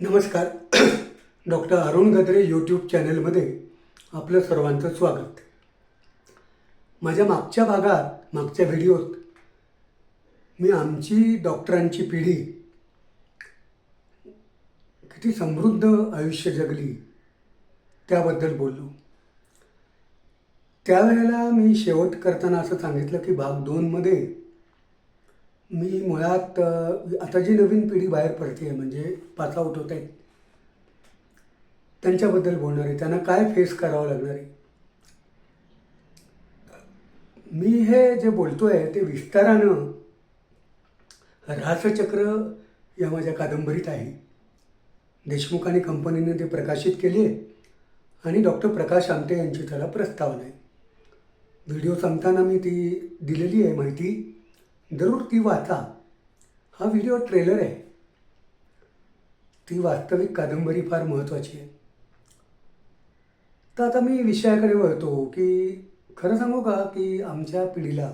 नमस्कार. Doctor Arun Gadre YouTube चॅनलमध्ये आपलं सर्वांचं स्वागत. माझ्या मागच्या भागात मागच्या व्हिडिओत मी आमची डॉक्टरांची पिढी किती समृद्ध आयुष्य जगली त्याबद्दल बोललो. त्यावेळेला मी शेवट करताना असं सांगितलं की भाग दोनमध्ये मी मुळात आता जी नवीन पिढी बाहेर पडते आहे म्हणजे पाच आउट होत आहेत त्यांच्याबद्दल बोलणार आहे. त्यांना काय फेस करावं लागणार आहे? मी हे जे बोलतोय ते विस्तारानं रासचक्र या माझ्या कादंबरीत आहे. देशमुख आणि कंपनीने ते प्रकाशित केले आहे आणि डॉक्टर प्रकाश आमटे यांची त्याला प्रस्तावना आहे. व्हिडिओ सांगताना मी ती दिलेली आहे माहिती. जरूर ती वाचा. हा व्हिडिओ ट्रेलर आहे. ती वास्तविक कादंबरी फार महत्त्वाची आहे. तर आता मी विषयाकडे वळतो की खरं सांगू का की आमच्या पिढीला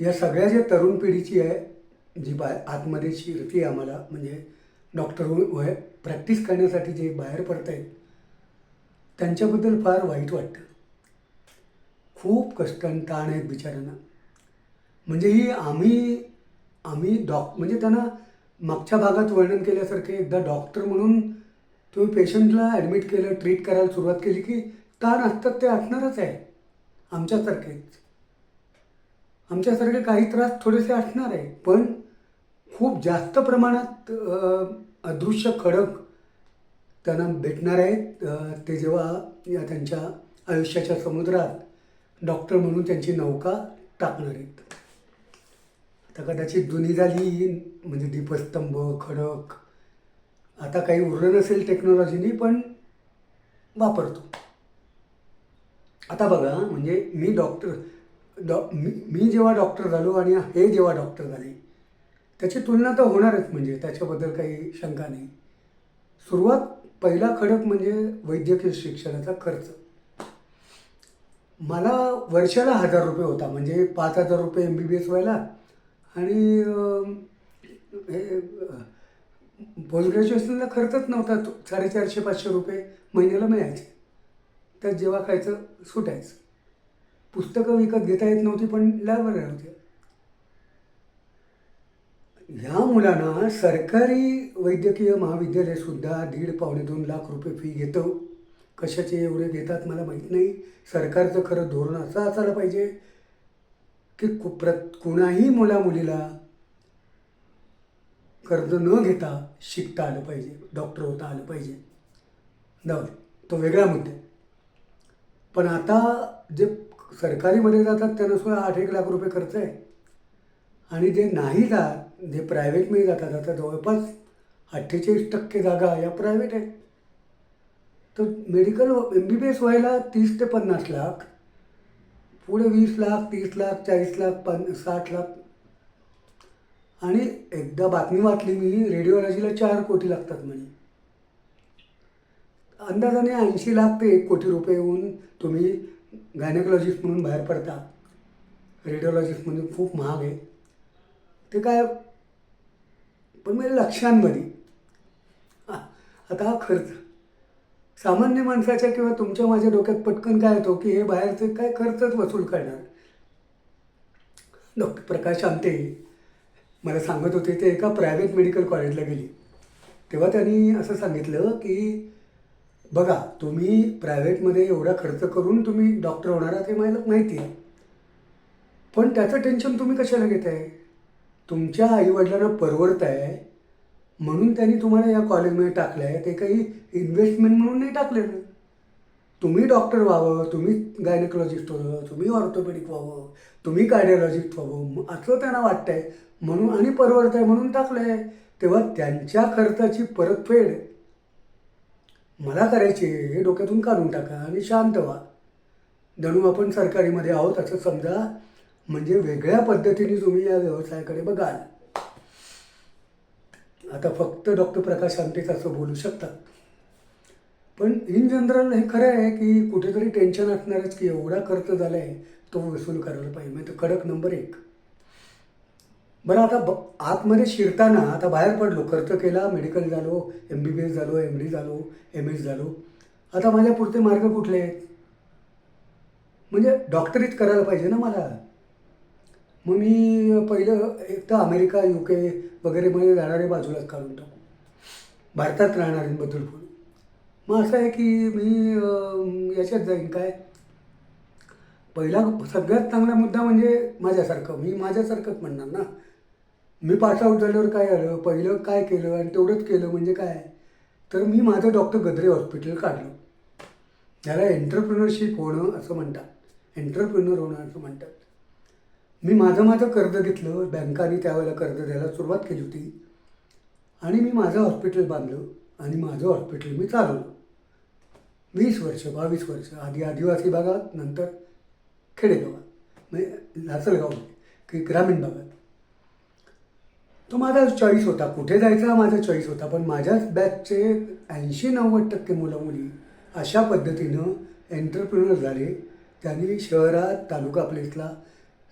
या सगळ्या ज्या तरुण पिढीची आहे जी बा आतमध्ये शिरती आम्हाला म्हणजे डॉक्टर वय प्रॅक्टिस करण्यासाठी जे बाहेर पडत आहेत त्यांच्याबद्दल फार वाईट वाटतं. खूप कष्ट आणि ताण आहेत बिचाऱ्यांना. म्हणजे ही आम्ही आम्ही डॉक म्हणजे त्यांना मागच्या भागात वर्णन केल्यासारखे एकदा डॉक्टर म्हणून तुम्ही पेशंटला ॲडमिट केलं ट्रीट करायला सुरुवात केली की ताण असतात ते असणारच आहे. आमच्यासारखेच आमच्यासारखे काही त्रास थोडेसे असणार आहे पण खूप जास्त प्रमाणात अदृश्य खडक त्यांना भेटणार आहेत. ते जेव्हा या त्यांच्या आयुष्याच्या समुद्रात डॉक्टर म्हणून त्यांची नौका टाकणार आहेत. तर कदाचित जुनी झाली म्हणजे दीपस्तंभ खडक. आता काही उरलं नसेल टेक्नॉलॉजीनी पण वापरतो. आता बघा म्हणजे मी डॉक्टर डॉ मी मी जेव्हा डॉक्टर झालो आणि हे जेव्हा डॉक्टर झाले त्याची तुलना तर होणारच म्हणजे त्याच्याबद्दल काही शंका नाही. सुरुवात पहिला खडक म्हणजे वैद्यकीय शिक्षणाचा खर्च. मला वर्षाला हजार रुपये होता म्हणजे पाच हजार रुपये एम बी बी एस व्हायला आणि हे पोस्ट ग्रॅज्युएशनला खर्चच नव्हता तो. साडेचारशे पाचशे रुपये महिन्याला मिळायचे. त्यात जेव्हा खायचं सुटायचं. पुस्तकं विकत घेता येत नव्हती पण लायब्ररी होत्या. ह्या मुलांना सरकारी वैद्यकीय महाविद्यालयसुद्धा दीड पावणे दोन लाख रुपये फी घेतं. कशाचे एवढे घेतात मला माहीत नाही. सरकारचं खरं धोरण असं असायला पाहिजे. की कु प्र कुणाही मुला मुलीला कर्ज न घेता शिकता आलं पाहिजे डॉक्टर होता आलं पाहिजे. जाऊ तो वेगळा मुद्दा पण आता जे सरकारीमध्ये जातात त्यांना सुद्धा आठ एक लाख रुपये खर्च आहे. आणि जे नाही जात जे प्रायव्हेटमध्ये जातात आता जवळपास अठ्ठेचाळीस टक्के जागा या प्रायव्हेट आहेत. तर medical M B B S व्हायला तीस ते पन्नास लाख पुढे वीस लाख तीस लाख चाळीस लाख पन साठ लाख. आणि एकदा बातमी वाचली मी रेडिओलॉजीला चार कोटी लागतात म्हणे. अंदाजाने ऐंशी लाख ते एक कोटी रुपये येऊन तुम्ही गायनेकोलॉजिस्ट म्हणून बाहेर पडता. रेडिओलॉजिस्ट म्हणून खूप महाग आहे. ते काय? पण म्हणजे लक्षांमध्ये. आता हा खर्च. सामान्य माणसाच्या किंवा तुमच्या माझ्या डोक्यात पटकन काय येतो की हे बाहेरचे काय खर्चच वसूल करणार? डॉक्टर प्रकाश आमटे मला सांगत होते ते एका प्रायव्हेट मेडिकल कॉलेजला गेली. तेव्हा त्यांनी असं सांगितलं की बघा तुम्ही प्रायव्हेटमध्ये एवढा खर्च करून तुम्ही डॉक्टर होणार आहात हे मला माहिती आहे. पण त्याचं टेन्शन तुम्ही कशाला घेताय? तुमच्या आईवडिलांना परवडत आहे म्हणून त्यांनी तुम्हाला या कॉलेजमध्ये टाकलं आहे ते काही इन्व्हेस्टमेंट म्हणून नाही टाकलेलं तुम्ही डॉक्टर व्हावं तुम्ही गायनेकोलॉजिस्ट व्हावं तुम्ही ऑर्थोपेडिक व्हावं तुम्ही कार्डिओलॉजिस्ट व्हावं असं त्यांना वाटतंय. म्हणून आणि परवडत आहे म्हणून टाकलं आहे तेव्हा त्यांच्या खर्चाची परतफेड मला करायची आहे हे डोक्यातून काढून टाका आणि शांत व्हा. जणू आपण सरकारीमध्ये आहोत असं समजा. म्हणजे वेगळ्या पद्धतीने तुम्ही या व्यवसायाकडे बघाल. आता फक्त डॉक्टर प्रकाश आमटेच असं बोलू शकतात. पण इन जनरल हे खरं आहे की कुठेतरी टेन्शन असणारच की एवढा खर्च झाला आहे तो वसूल करायला पाहिजे. म्हणजे कडक नंबर एक. बरं आता ब आतमध्ये शिरताना आता बाहेर पडलो खर्च केला मेडिकल झालो एम बी बी एस झालो एम डी झालो एम एस झालो. आता माझ्या पुढचे मार्ग कुठले आहेत? म्हणजे डॉक्टरीच करायला पाहिजे ना मला. मग मी पहिलं एक तर अमेरिका यू के वगैरेमध्ये जाणारे बाजूलाच काढून टाकू. भारतात राहणाऱ्यांबद्दल बोलू मग असं आहे की मी याच्यात जाईन. काय? पहिला सगळ्यात चांगला मुद्दा म्हणजे माझ्यासारखं. मी माझ्यासारखंच म्हणणार ना. मी पास आऊट झाल्यावर काय आलं पहिलं काय केलं आणि तेवढंच केलं म्हणजे काय? तर मी माझं डॉक्टर गद्रे हॉस्पिटल काढलं. त्याला एंटरप्रिनरशिप होणं असं म्हणतात. एंटरप्रिनर होणं असं म्हणतात. मी माझं माझं कर्ज घेतलं बँकाने त्यावेळेला कर्ज द्यायला सुरुवात केली होती. आणि मी माझं हॉस्पिटल बांधलं आणि माझं हॉस्पिटल मी चालवलं. वीस वर्ष बावीस वर्ष आधी आदिवासी भागात नंतर खेडेगावात म्हणजे लासलगाव की ग्रामीण भागात. तो माझा चॉईस होता. कुठे जायचा हा माझा चॉईस होता. पण माझ्याच बॅचचे ऐंशी नव्वद टक्के मुलं मुली अशा पद्धतीनं एंटरप्रिनर झाले. त्यांनी शहरात तालुका प्लेसला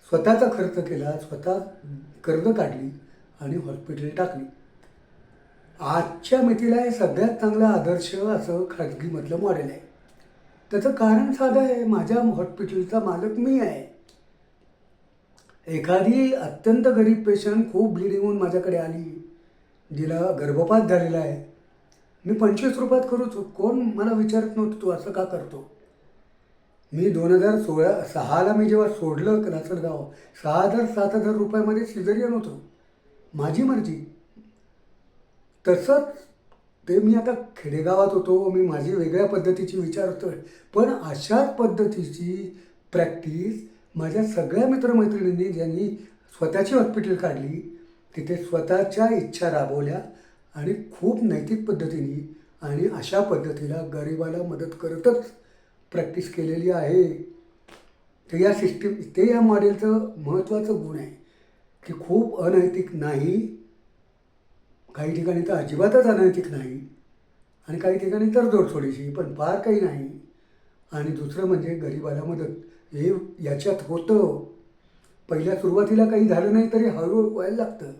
स्वतःचा खर्च केला स्वतः कर्ज काढली आणि हॉस्पिटल टाकली. आजच्या मितीला हे सगळ्यात चांगला आदर्श असं खाजगीमधलं मॉडेल आहे. त्याचं कारण साधं आहे माझ्या हॉस्पिटलचा मालक मी आहे. एखादी अत्यंत गरीब पेशंट खूप ब्लिडिंग होऊन माझ्याकडे आली. जिला गर्भपात झालेला आहे. मी पंचवीस रुपयात करूच कोण मला विचारत नव्हतं तू असं का करतो? मी दोन हजार सोळा सहाला मी जेव्हा सोडलं लासलगाव सहा हजार सात हजार रुपयामध्ये सिझरियन होतो. माझी मर्जी. तसंच ते मी आता खेडेगावात होतो मी माझी वेगळ्या पद्धतीची विचारतोय पण अशाच पद्धतीची प्रॅक्टिस माझ्या सगळ्या मित्रमैत्रिणींनी ज्यांनी स्वतःची हॉस्पिटल काढली तिथे स्वतःच्या इच्छा राबवल्या आणि खूप नैतिक पद्धतीने आणि अशा पद्धतीला गरिबाला मदत करतच प्रॅक्टिस केलेली आहे. तर या सिस्टीम ते या मॉडेलचं महत्त्वाचं गुण आहे की खूप अनैतिक नाही. काही ठिकाणी तर अजिबातच अनैतिक नाही आणि काही ठिकाणी तर जोड थोडीशी पण फार काही नाही. आणि दुसरं म्हणजे गरिबाला मदत. हे याच्यात होतं. पहिल्या सुरुवातीला काही झालं नाही तरी हळूहळू व्हायला लागतं.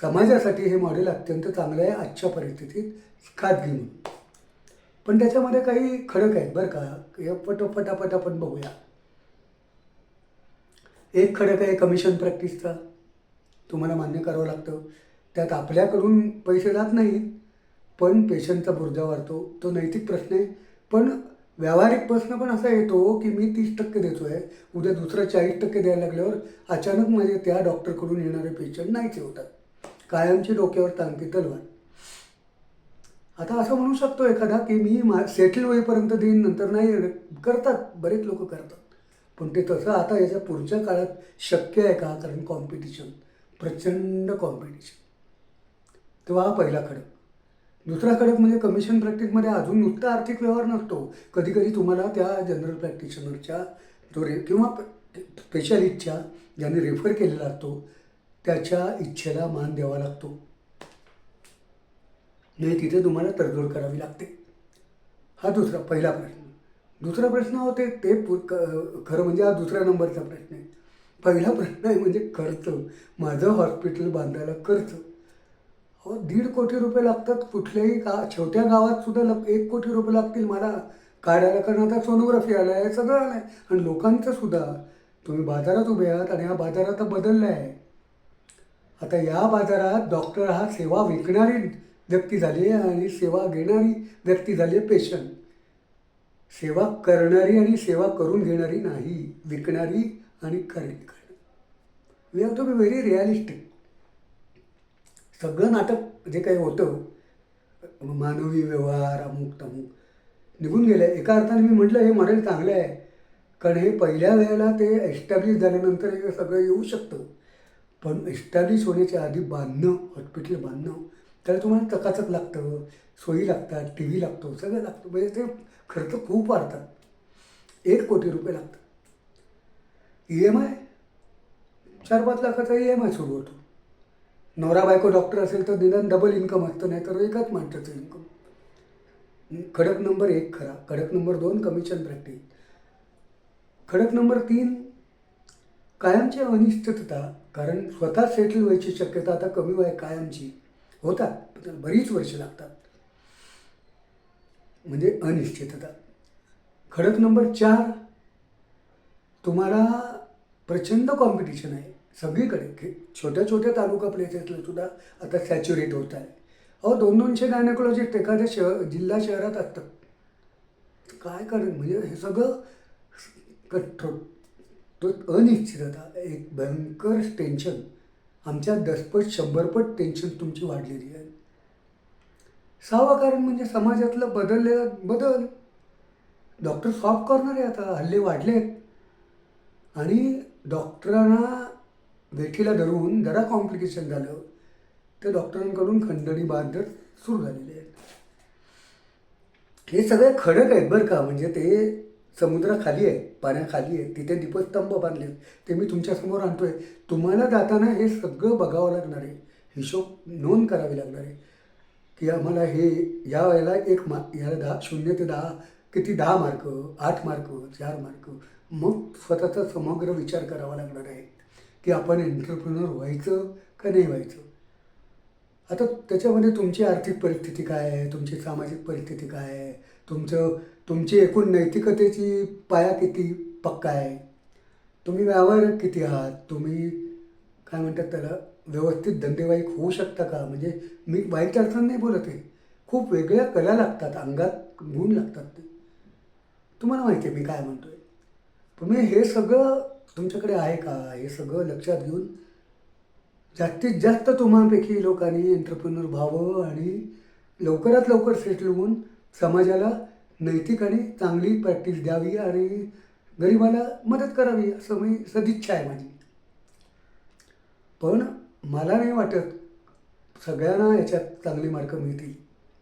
समाजासाठी हे मॉडेल अत्यंत चांगलं आहे आजच्या परिस्थितीत. खाजगी म्हणून. पण त्याच्यामध्ये काही खडक आहेत बरं का? पटोपटापट आपण बघूया. एक खडक आहे कमिशन प्रॅक्टिसचा तुम्हाला मान्य करावं लागतं. त्यात आपल्याकडून पैसे जात नाहीत पण पेशंटचा बुर्जा वाढतो. तो नैतिक प्रश्न आहे. पण व्यावहारिक प्रश्न पण असा येतो की मी तीस टक्के देतो आहे उद्या दुसरं चाळीस टक्के द्यायला लागल्यावर अचानक माझे त्या डॉक्टरकडून येणारे पेशंट नाहीचे होतात. कायमची डोक्यावर तांकी तलवार. आता असं म्हणू शकतो एखादा की मी मा सेटल होईपर्यंत देईन नंतर नाही करतात बरेच लोक करतात. पण ते तसं आता याच्या पुढच्या काळात शक्य आहे का? कारण कॉम्पिटिशन प्रचंड कॉम्पिटिशन तेव्हा हा पहिला खडक. दुसरा खडक म्हणजे कमिशन प्रॅक्टिसमध्ये अजून नुसता आर्थिक व्यवहार नसतो. कधी कधी तुम्हाला त्या जनरल प्रॅक्टिशनरच्या जो रे किंवा स्पेशालिस्टच्या ज्याने रेफर केलेला असतो त्याच्या इच्छेला मान द्यावा लागतो. नाही तिथे तुम्हाला तडजोड करावी लागते. हा दुसरा पहिला प्रश्न. दुसरा प्रश्न होते ते पु- क- खरं म्हणजे हा दुसऱ्या नंबरचा प्रश्न आहे. पहिला प्रश्न आहे म्हणजे खर्च. माझं हॉस्पिटल बांधायला खर्च. हो दीड कोटी रुपये लागतात कुठल्याही गा छोट्या गावात सुद्धा लग एक कोटी रुपये लागतील मला. काढायला कारण आता सोनोग्राफी आलं आहे सगळं आलं आहे आणि लोकांचं सुद्धा. तुम्ही बाजारात उभे आहात आणि हा बाजार आता बदलला आहे आता या बाजारात डॉक्टर हा सेवा विकणारी व्यक्ती झाली आहे आणि सेवा घेणारी व्यक्ती झाली आहे पेशंट. सेवा करणारी आणि सेवा करून घेणारी नाही विकणारी आणि खरेदी करणारी. We have to be very realistic सगळं नाटक जे काही होतं मानवी व्यवहार अमुक तमुक निघून गेलं आहे एका अर्थाने मी म्हटलं हे मॉडेल चांगलं आहे. कारण हे पहिल्या वेळेला ते एस्टॅब्लिश झाल्यानंतर हे सगळं येऊ शकतं. पण एस्टॅब्लिश होण्याच्या आधी बांधणं हॉस्पिटल बांधणं त्याला तुम्हाला चकाचक लागतं सोयी लागतात टी व्ही लागतो सगळं लागतं. म्हणजे ते खर्च खूप वाढतात. एक कोटी रुपये लागतात. ई एम आय चार पाच लाखाचा ई एम आय सुरू होतो. नवरा बायको डॉक्टर असेल तर निदान डबल इन्कम असतं नाही तर एकाच माणसाचं इन्कम खडक नंबर एक खरा खडक नंबर दोन कमिशन प्रॅक्टिस खडक नंबर तीन कायमची अनिश्चितता कारण स्वतः सेटल व्हायची शक्यता आता कमी व्हाय कायमची. होतात पण त्याला बरीच वर्ष लागतात. म्हणजे अनिश्चितता. खडक नंबर चार तुम्हाला प्रचंड कॉम्पिटिशन आहे. सगळीकडे. छोट्या छोट्या तालुका प्लेसेसला सुद्धा आता सॅच्युरेट होत आहे. अहो दोन दोनशे गायनेकोलॉजिस्ट एखाद्या शहर जिल्हा शहरात असतात. काय करेल म्हणजे हे सगळं कठोर तो अनिश्चितता एक भयंकर टेन्शन आमच्या दसपट शंभरपट टेन्शन तुमची वाढलेली आहे. सहावं कारण म्हणजे समाजातलं बदललेलं बदल. डॉक्टर सॉफ्ट कॉर्नर आहे आता हल्ले वाढले आहेत आणि डॉक्टरांना वेठीला धरून जरा कॉम्प्लिकेशन झालं तर डॉक्टरांकडून खंडणी बहादर सुरू झालेले आहेत. हे सगळे खडक आहेत बरं का म्हणजे ते समुद्राखाली आहे पाण्याखाली आहे तिथे दीपस्तंभ बांधले आहेत. ते मी तुमच्यासमोर आणतोय. तुम्हाला जाताना हे सगळं बघावं लागणार आहे. हिशोब नोंद करावी लागणार आहे. की आम्हाला हे या वेळेला एक मा याला दहा शून्य ते दहा किती दहा मार्क आठ मार्क चार मार्क मग स्वतःचा समग्र विचार करावा लागणार आहे. की आपण एंटरप्रिनर व्हायचं का नाही व्हायचं? आता त्याच्यामध्ये तुमची आर्थिक परिस्थिती काय आहे? तुमची सामाजिक परिस्थिती काय आहे? तुमचं तुमची एकूण नैतिकतेची पाया किती पक्का आहे? तुम्ही व्यावहार किती आहात? तुम्ही काय म्हणतात त्याला व्यवस्थित धंदेवाईक होऊ शकता का? म्हणजे मी वाईट अर्थानं नाही बोलत आहे. खूप वेगळ्या कला लागतात अंगात गुण लागतात. ते तुम्हाला माहिती आहे मी काय म्हणतो पण मी हे सगळं तुमच्याकडे आहे का? हे सगळं लक्षात घेऊन जास्तीत जास्त तुम्हापैकी लोकांनी एंटरप्रिनर व्हावं आणि लवकरात लवकर सेटल होऊन समाजाला नैतिक आणि चांगली प्रॅक्टिस द्यावी आणि गरिबाला मदत करावी असं मी सदिच्छा आहे माझी. पण मला नाही वाटत सगळ्यांना याच्यात चांगले मार्क मिळतील.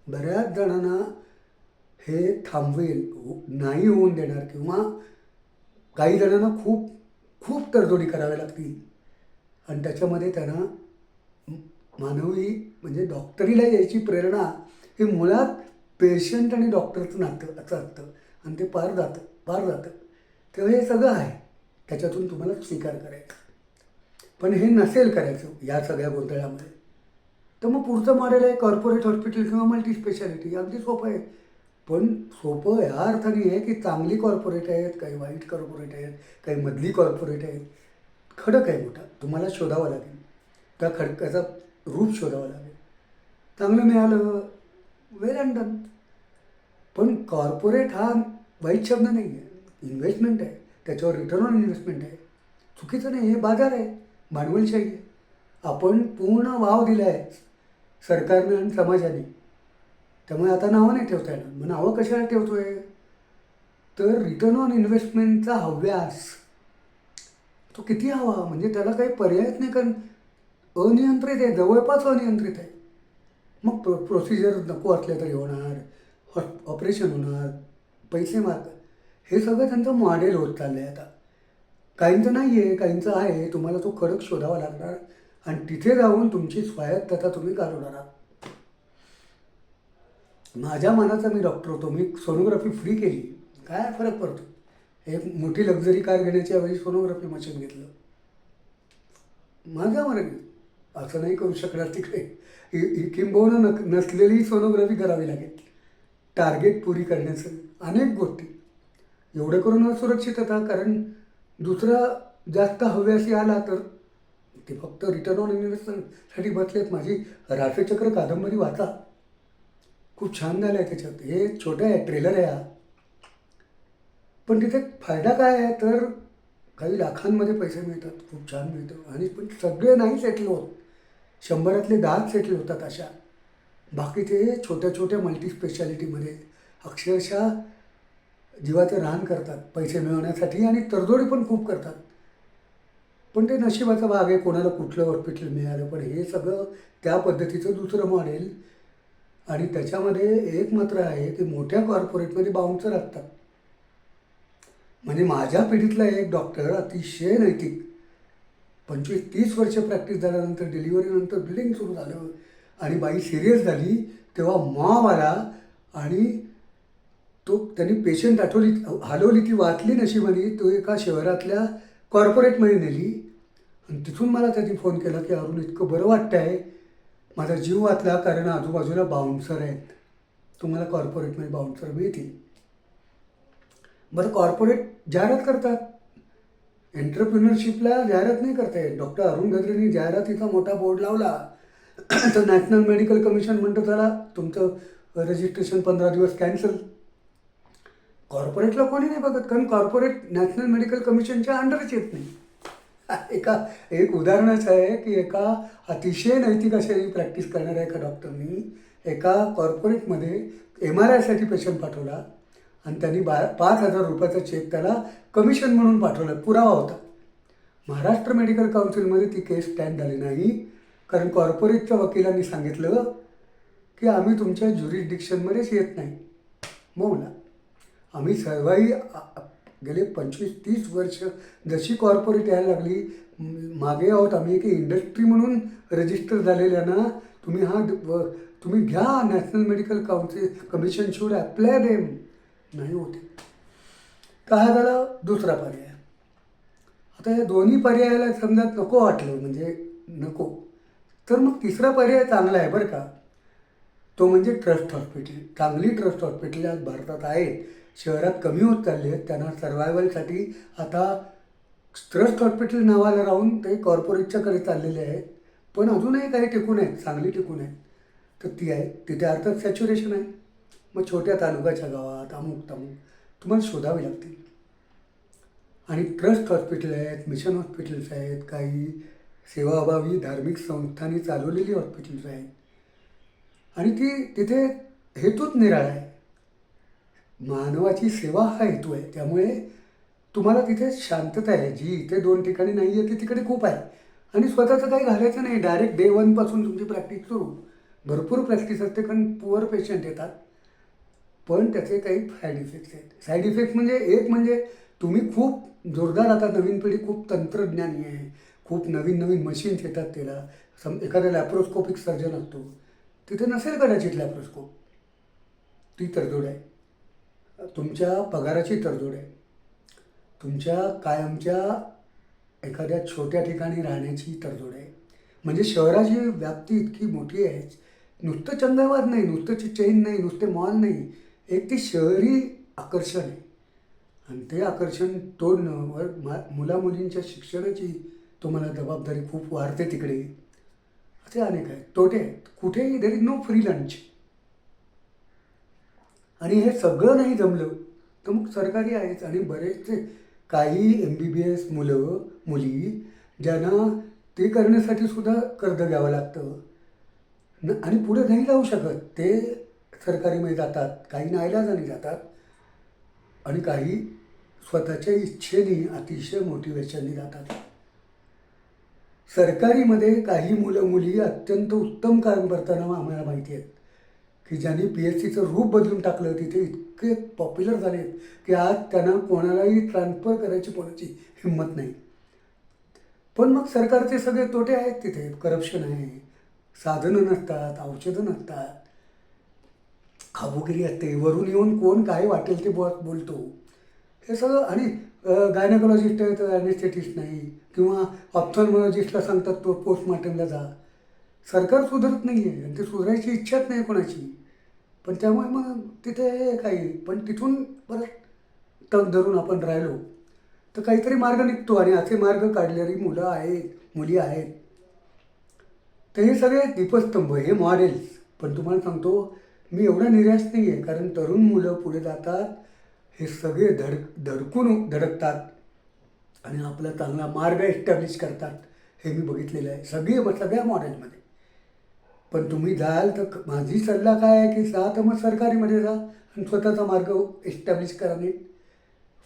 बऱ्याच जणांना हे थांबवेल हो- नाही होऊन देणार किंवा काही जणांना खूप खूप तडजोडी कराव्या लागतील. आणि त्याच्यामध्ये त्यांना मानवी म्हणजे डॉक्टरीला यायची प्रेरणा ही मुळात पेशंट आणि डॉक्टरचं नातं असं असतं आणि ते पार जातं पार जातं. तेव्हा हे सगळं आहे. त्याच्यातून तुम्हाला स्वीकार करायचा. पण हे नसेल करायचं या सगळ्या गोंधळामध्ये. तर मग पुढचं मॉडेल आहे कॉर्पोरेट हॉस्पिटल किंवा मल्टी स्पेशालिटी अगदी सोपं आहे. पण सोपं या अर्थाने आहे की चांगली कॉर्पोरेट आहेत काही वाईट कॉर्पोरेट आहेत काही मधली कॉर्पोरेट आहेत. खडक आहे मोठा. तुम्हाला शोधावं लागेल. त्या खडकाचा रूप शोधावं लागेल. चांगलं मिळालं वेल अँड डन. पण कॉर्पोरेट हा वाईट शब्द नाही आहे. इन्व्हेस्टमेंट आहे. त्याच्यावर रिटर्न ऑन इन्व्हेस्टमेंट आहे. चुकीचं नाही हे बाजार आहे. भांडवलशाही आहे. आपण पूर्ण वाव दिला आहे सरकारने आणि समाजाने. त्यामुळे आता नावं नाही ठेवता येणार. मग नावं कशाला ठेवतो आहे तर रिटर्न ऑन इन्व्हेस्टमेंटचा हव्यास. तो किती हवा? म्हणजे त्याला काही पर्यायच नाही कारण अनियंत्रित आहे. जवळपास अनियंत्रित आहे. मग प्रो प्रोसिजर नको असल्या तरी होणार हॉ ऑपरेशन होणार पैसे मार हे सगळं त्यांचं मॉडेल होत चाललं आहे आता. काहींचं नाही आहे काहींचं आहे तुम्हाला तो खडक शोधावा लागणार आणि तिथे जाऊन तुमची स्वायत्तता तुम्ही घालवणार आहात. माझ्या मनाचा मी डॉक्टर होतो मी सोनोग्राफी फ्री केली. काय फरक पडतो? एक मोठी लक्झरी कार घेण्याच्या वेळी सोनोग्राफी मशीन घेतलं. माझ्या मनाने. असं नाही करू शकणार तिकडे. किंबहुना नक नसलेली सोनोग्राफी करावी लागेल. टार्गेट पुरी करण्याचं अनेक गोष्टी. एवढं करून असुरक्षितता कारण दुसरा जास्त हव्याशी आला तर ते फक्त रिटर्न ऑन इन्व्हेस्टमेंटसाठी बसलेत. माझी राफेचक्र कादंबरी वाचा. खूप छान झालं आहे त्याच्यात. हे छोटं आहे ट्रेलर आहे हा. पण तिथे फायदा काय आहे तर काही लाखांमध्ये पैसे मिळतात. खूप छान मिळतं. आणि पण सगळे नाही सेटल होत. शंभरातले दहाच सेटल होतात अशा. बाकीचे छोट्या छोट्या मल्टी स्पेशालिटीमध्ये अक्षरशः जीवाचं रान करतात पैसे मिळवण्यासाठी आणि तडजोडी पण खूप करतात. पण ते नशिबाचा भाग आहे कोणाला कुठलं हॉस्पिटल मिळालं पण हे सगळं त्या पद्धतीचं दुसरं मॉडेल आणि त्याच्यामध्ये एक मात्र आहे की मोठ्या कॉर्पोरेटमध्ये बाउन्सर असतात. म्हणजे माझ्या पिढीतला एक डॉक्टर अतिशय नैतिक. पंचवीस तीस वर्ष प्रॅक्टिस झाल्यानंतर डिलिव्हरीनंतर ब्लिडिंग सुरू झालं आणि बाई सिरियस झाली तेव्हा मॉब आला आणि तो त्यांनी पेशंट आठवली हलवली ती वाचली नशिबाने तो एका शहरातल्या कॉर्पोरेटमध्ये नेली. आणि तिथून मला त्यांनी फोन केला की अरुण इतकं बरं वाटतं आहे माझा जीव वाचला कारण आजूबाजूला बाउन्सर आहेत. तुम्हाला कॉर्पोरेटमध्ये बाउन्सर मिळतील. बरं कॉर्पोरेट जाहिरात करतात. एंटरप्रिनरशिपला जाहिरात नाही करता येत. डॉक्टर अरुण गद्रेंनी जाहिरातीचा मोठा बोर्ड लावला. तर नॅशनल मेडिकल कमिशन म्हणतं त्याला तुमचं रजिस्ट्रेशन पंधरा दिवस कॅन्सल कॉर्पोरेटला कोणी नाही बघत कारण कॉर्पोरेट नॅशनल मेडिकल कमिशनच्या अंडरच येत नाही. एका एक उदाहरणच आहे की एका अतिशय नैतिक अशी प्रॅक्टिस करणाऱ्या एका डॉक्टरनी एका कॉर्पोरेटमध्ये एम आर आयसाठी पेशंट पाठवला. आणि त्यांनी बा पाच हजार रुपयाचा चेक त्याला कमिशन म्हणून पाठवला. पुरावा होता. महाराष्ट्र मेडिकल काउन्सिलमध्ये ती केस स्टँड झाली नाही. कारण कॉर्पोरेटच्या वकिलांनी सांगितलं की आम्ही तुमच्या ज्युरिडिक्शनमध्येच येत नाही. मौला. आम्ही सर्वही गेले पंचवीस तीस वर्ष. जशी कॉर्पोरेट यायला लागली मागे आहोत आम्ही की इंडस्ट्री म्हणून रजिस्टर झालेल्यांना तुम्ही हा ड- तुम्ही घ्या national medical council commission should apply them नाही होते. तर हा झाला दुसरा पर्याय. आता या दोन्ही पर्यायाला समजा नको वाटलं म्हणजे नको. तर मग तिसरा पर्याय चांगला आहे बरं का. तो म्हणजे ट्रस्ट हॉस्पिटल. चांगली ट्रस्ट हॉस्पिटल आज भारतात आहेत शहरात कमी होत चालली आहेत. त्यांना सर्व्हायवलसाठी आता ट्रस्ट हॉस्पिटल नावाला राहून ते कॉर्पोरेटच्याकडे चाललेले आहेत. पण अजूनही काही टिकून आहेत. चांगली टिकून आहेत. तर ती आहे. तिथे अर्थात सॅच्युरेशन आहे. मग छोट्या तालुक्याच्या गावात अमुक तमुक तुम्हाला शोधावे लागतील. आणि ट्रस्ट हॉस्पिटल आहेत मिशन हॉस्पिटल्स आहेत काही सेवाभावी धार्मिक संस्थांनी चालवलेली हॉस्पिटल्स आहेत. आणि ती तिथे हेतूच निराळा आहे. मानवाची सेवा हा हेतू आहे. त्यामुळे तुम्हाला तिथे शांतता आहे. जी इथे दोन ठिकाणी नाही आहे ती तिकडे खूप आहे. आणि स्वतःचं काही घालायचं नाही. डायरेक्ट डे वनपासून तुमची प्रॅक्टिस सुरू. भरपूर प्रॅक्टिस असते कारण पुअर पेशंट येतात. पण त्याचे काही साईड इफेक्ट्स आहेत. साईड इफेक्ट म्हणजे एक म्हणजे तुम्ही खूप जोरदार आता नवीन पिढी खूप तंत्रज्ञानी आहे. खूप नवीन नवीन मशीन्स येतात त्याला सम एखादा लॅप्रोस्कोपिक सर्जन असतो. तिथे नसेल कदाचित लॅप्रोस्कोप ती तरतूद आहे. तुमच्या पगाराची तरतूद आहे. तुमच्या कायमच्या एखाद्या छोट्या ठिकाणी राहण्याची तरतूद आहे. म्हणजे शहराची व्याप्ती इतकी मोठी आहे. नुसतं चंदावाद नाही नुसतं चेन नाही नुसते मॉल नाही. एक ते शहरी आकर्षण आहे. आणि ते आकर्षण तोडणं व मा मुलामुलींच्या शिक्षणाची तुम्हाला जबाबदारी खूप वाढते तिकडे. असे अनेक आहेत. तोटे आहेत. कुठेही there is no free lunch आणि हे सगळं नाही जमलं तर मग सरकारी आहेच आणि बरेचसे काही एम बी बी एस मुलं मुली ज्यांना ते करण्यासाठी सुद्धा कर्ज घ्यावं लागतं. न आणि पुढे नाही जाऊ शकत. ते सरकारीमध्ये जातात काही नाईलाजाने जातात आणि काही स्वतःच्या इच्छेने अतिशय मोटिवेशनने जातात. सरकारीमध्ये काही मुलं मुली अत्यंत उत्तम काम करताना आम्हाला माहिती आहेत की ज्यांनी पी एच सीचं रूप बदलून टाकलं तिथे इतके पॉप्युलर झाले की आज त्यांना कोणालाही ट्रान्सफर करायची कोणाची हिंमत नाही. पण मग सरकारचे सगळे तोटे आहेत तिथे. करप्शन आहे साधनं नसतात औषधं नसतात. खाबुगिरी असते. वरून येऊन कोण काय वाटेल ते बोल बोलतो. हे सगळं आणि गायनेकॉलॉजिस्ट आहे तर ॲनेस्थेटिस्ट नाही किंवा ऑप्थॉल्मॉलॉजिस्टला सांगतात तो पोस्टमार्टमला जा. सरकार सुधरत नाही आहे आणि ते सुधारायची इच्छाच नाही कोणाची. पण त्यामुळे मग तिथे काही. पण तिथून परत तग धरून आपण राहिलो तर काहीतरी मार्ग निघतो. आणि असे मार्ग काढलेली मुलं आहेत मुली आहेत. तर हे सगळे दीपस्तंभ हे मॉडेल्स पण तुम्हाला सांगतो मी एवढा निराश नाही आहे कारण तरुण मुलं पुढे जातात हे सगळे धड धडकून धडकतात आणि आपला चांगला मार्ग एस्टॅब्लिश करतात. हे मी बघितलेलं आहे. सगळी सगळ्या मॉडेलमध्ये पण तुम्ही जाल तर माझी सल्ला काय आहे की जा तर मग सरकारीमध्ये जा आणि स्वतःचा मार्ग एस्टॅब्लिश करा नाही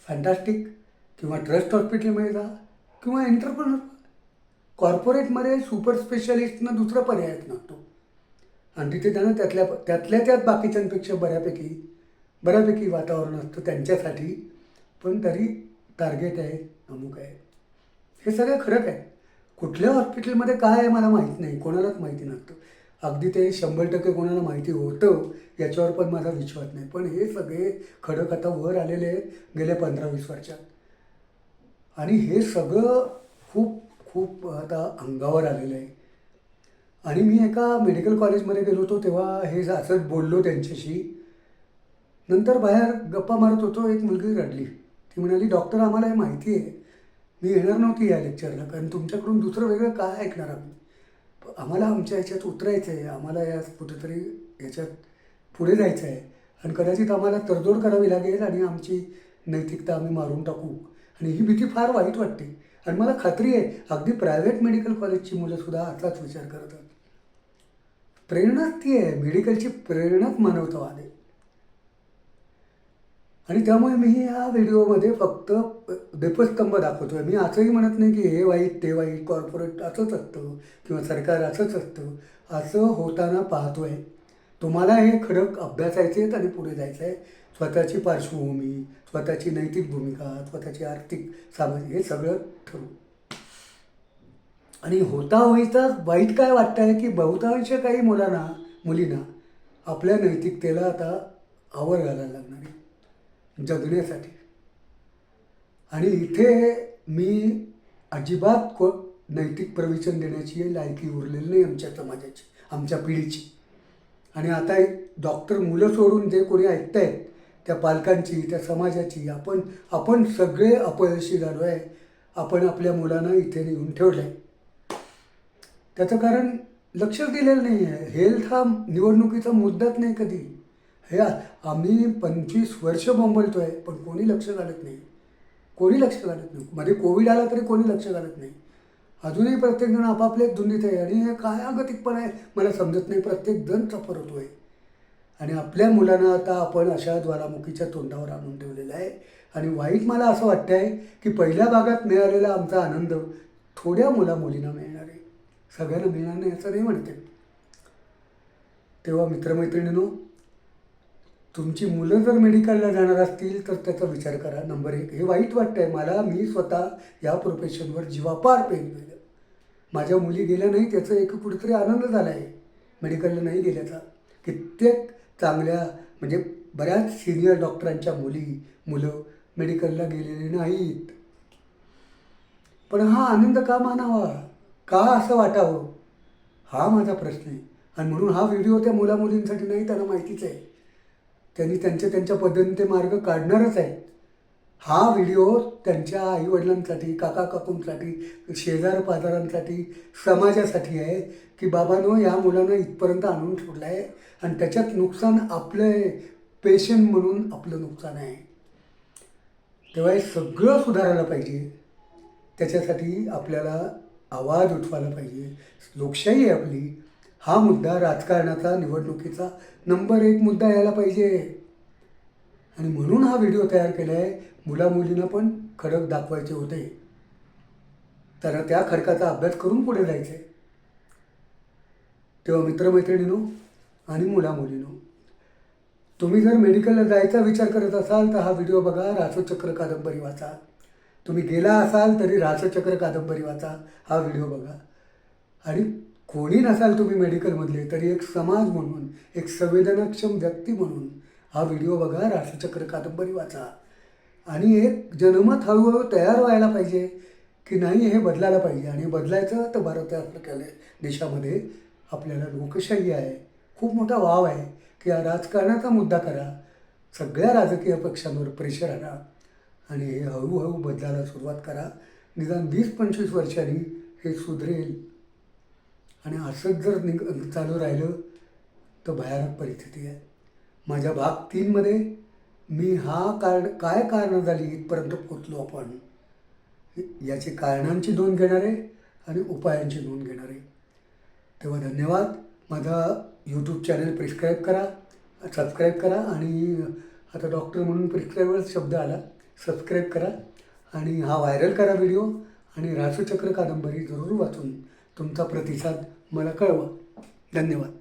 फॅन्टॅस्टिक किंवा ट्रस्ट हॉस्पिटलमध्ये जा किंवा एंटरप्रिनर कॉर्पोरेटमध्ये सुपर स्पेशालिस्टनं दुसरा पर्यायच नसतो आणि तिथे त्यांना त्यातल्या त्यातल्या त्यात बाकीच्यांपेक्षा बऱ्यापैकी बऱ्यापैकी वातावरण असतं त्यांच्यासाठी पण तरी टार्गेट आहे अमुक आहे. हे सगळं खरं आहे. कुठल्या हॉस्पिटलमध्ये काय आहे मला माहीत नाही कोणालाच माहिती नसतं. अगदी ते शंभर टक्के कोणाला माहिती होतं याच्यावर पण माझा विश्वास नाही. पण हे सगळे खडक आता वर आलेले आहेत गेल्या पंधरा वीस वर्षात. आणि हे सगळं खूप खूप आता अंगावर आलेलं आहे. आणि मी एका मेडिकल कॉलेजमध्ये गेलो होतो तेव्हा हे असंच बोललो त्यांच्याशी. नंतर बाहेर गप्पा मारत होतो एक मुलगी रडली. ती म्हणाली डॉक्टर आम्हाला हे माहिती आहे. मी येणार नव्हती या लेक्चरला कारण तुमच्याकडून दुसरं वेगळं काय ऐकणार आम्ही? आम्हाला आमच्या ह्याच्यात उतरायचं आहे आम्हाला या कुठेतरी ह्याच्यात पुढे जायचं आहे आणि कदाचित आम्हाला तडजोड करावी लागेल आणि आमची नैतिकता आम्ही मारून टाकू. आणि ही भीती फार वाईट वाटते. आणि मला खात्री आहे अगदी प्रायव्हेट मेडिकल कॉलेजची मुलंसुद्धा असाच विचार करतात. प्रेरणाच ती आहे. मेडिकलची प्रेरणाच मानवतावाद आहे. आणि त्यामुळे मी या व्हिडिओमध्ये फक्त दीपस्तंभ दाखवतोय. मी असंही म्हणत नाही की हे वाईट ते वाईट कॉर्पोरेट असंच असतं किंवा सरकार असंच असतं. असं होताना पाहतोय. तुम्हाला हे खडक अभ्यासायचे आहेत आणि पुढे जायचं आहे. स्वतःची पार्श्वभूमी स्वतःची नैतिक भूमिका स्वतःची आर्थिक सामाजिक हे सगळं ठरवू आणि होता होईचा वाईट काय वाटतंय की बहुतांश काही मुलांना मुलींना आपल्या नैतिकतेला आता आवर घालायला लागणार आहे. जगण्यासाठी. आणि इथे मी अजिबात को नैतिक प्रवचन देण्याची लायकी उरलेली नाही आमच्या समाजाची आमच्या पिढीची. आणि आता एक डॉक्टर मुलं सोडून जे कोणी ऐकतायत त्या पालकांची त्या समाजाची आपण आपण सगळे अपयशी झालो आहे. आपण आपल्या मुलांना इथे नेऊन ठेवलं आहे त्याचं कारण लक्षच दिलेलं नाही आहे हेल्थ हा निवडणुकीचा मुद्दाच नाही कधी. हे आम्ही पंचवीस वर्ष बोंबलतो आहे पण कोणी लक्ष घालत नाही. कोणी लक्ष घालत नाही. मध्ये कोविड आला तरी कोणी लक्ष घालत नाही. अजूनही प्रत्येकजण आपापल्याच धुंदीत आहे आणि हे काय अगतिकपण आहे? मला समजत नाही. प्रत्येक जण सफर होतो आहे आणि आपल्या मुलांना आता आपण अशा ज्वालामुखीच्या तोंडावर आणून ठेवलेला आहे. आणि वाईट मला असं वाटतं आहे की पहिल्या भागात मिळालेला आमचा आनंद थोड्या मुला मुलींना मिळणार आहे. सगळ्यांना मिळणार नाही असं नाही म्हणते. तेव्हा मित्रमैत्रिणींनो तुमची मुलं जर मेडिकलला जाणार असतील तर त्याचा विचार करा. नंबर एक हे वाईट वाटतं आहे मला मी स्वतः या प्रोफेशनवर जीवापार पेन केलं. माझ्या मुली गेल्या नाही त्याचा एक कुठेतरी आनंद झाला आहे मेडिकलला नाही गेल्याचा. कित्येक चांगल्या म्हणजे बऱ्याच सिनियर डॉक्टरांच्या मुली मुलं मेडिकलला गेलेली नाहीत. पण हा आनंद का मानावा? का असं वाटावं? हा माझा प्रश्न आहे. आणि म्हणून हा व्हिडिओ त्या मुलामुलींसाठी नाही त्यांना माहितीच आहे. त्यांनी त्यांच्या त्यांच्या पद्धतीने ते मार्ग काढणारच आहेत. हा व्हिडिओ त्यांच्या आईवडिलांसाठी काका काकूंसाठी शेजार पाजारांसाठी समाजासाठी आहे की बाबांनो या मुलांना इथपर्यंत आणून ठेवलं आहे आणि त्याच्यात नुकसान आपलं आहे. पेशंट म्हणून आपलं नुकसान आहे. तेव्हा हे सगळं सुधारायला पाहिजे. त्याच्यासाठी आपल्याला आवाज उठवायला पाहिजे. लोकशाही आहे आपली. हा मुद्दा राजकारणाचा निवडणुकीचा नंबर एक मुद्दा यायला पाहिजे. आणि म्हणून हा व्हिडिओ तयार केला आहे मुलामुलींना पण खडक दाखवायचे होते. तर त्या खडकाचा अभ्यास करून पुढे जायचे तेव्हा मित्रमैत्रिणीनो आणि मुलामुलीनो तुम्ही जर मेडिकलला जायचा विचार करत असाल तर हा व्हिडिओ बघा. रासोचक्र कादंबरी वाचा. तुम्ही गेला असाल तरी रासचक्र कादंबरी वाचा हा व्हिडिओ बघा. आणि कोणी नसाल तुम्ही मेडिकलमधले तरी एक समाज म्हणून एक संवेदनाक्षम व्यक्ती म्हणून हा व्हिडिओ बघा रासचक्र कादंबरी वाचा. आणि एक जनमत हळूहळू तयार व्हायला पाहिजे की नाही हे बदलायला पाहिजे. आणि बदलायचं तर भारतासारख्या देशामध्ये आपल्याला लोकशाही आहे. खूप मोठा वाव आहे की राजकारणाचा मुद्दा करा. सगळ्या राजकीय पक्षांवर प्रेशर आणा. आणि हे हळूहळू बदलायला सुरुवात करा. निदान वीस पंचवीस वर्षांनी हे सुधरेल. आणि असंच जर निघ चालू राहिलं तर भयानक परिस्थिती आहे. माझ्या भाग तीनमध्ये मी हा कारण काय कारणं झाली इथपर्यंत पोचलो आपण? याची कारणांची नोंद घेणार आहे आणि उपायांची नोंद घेणार आहे. तेव्हा धन्यवाद. माझा यूट्यूब चॅनल प्रिस्क्राईब करा सबस्क्राईब करा आणि आता डॉक्टर म्हणून प्रिस्क्राईबर शब्द आला. सबस्क्राईब करा आणि हा व्हायरल करा व्हिडिओ आणि रासूचक्र कादंबरी जरूर वाचून तुमचा प्रतिसाद मला कळवा. धन्यवाद.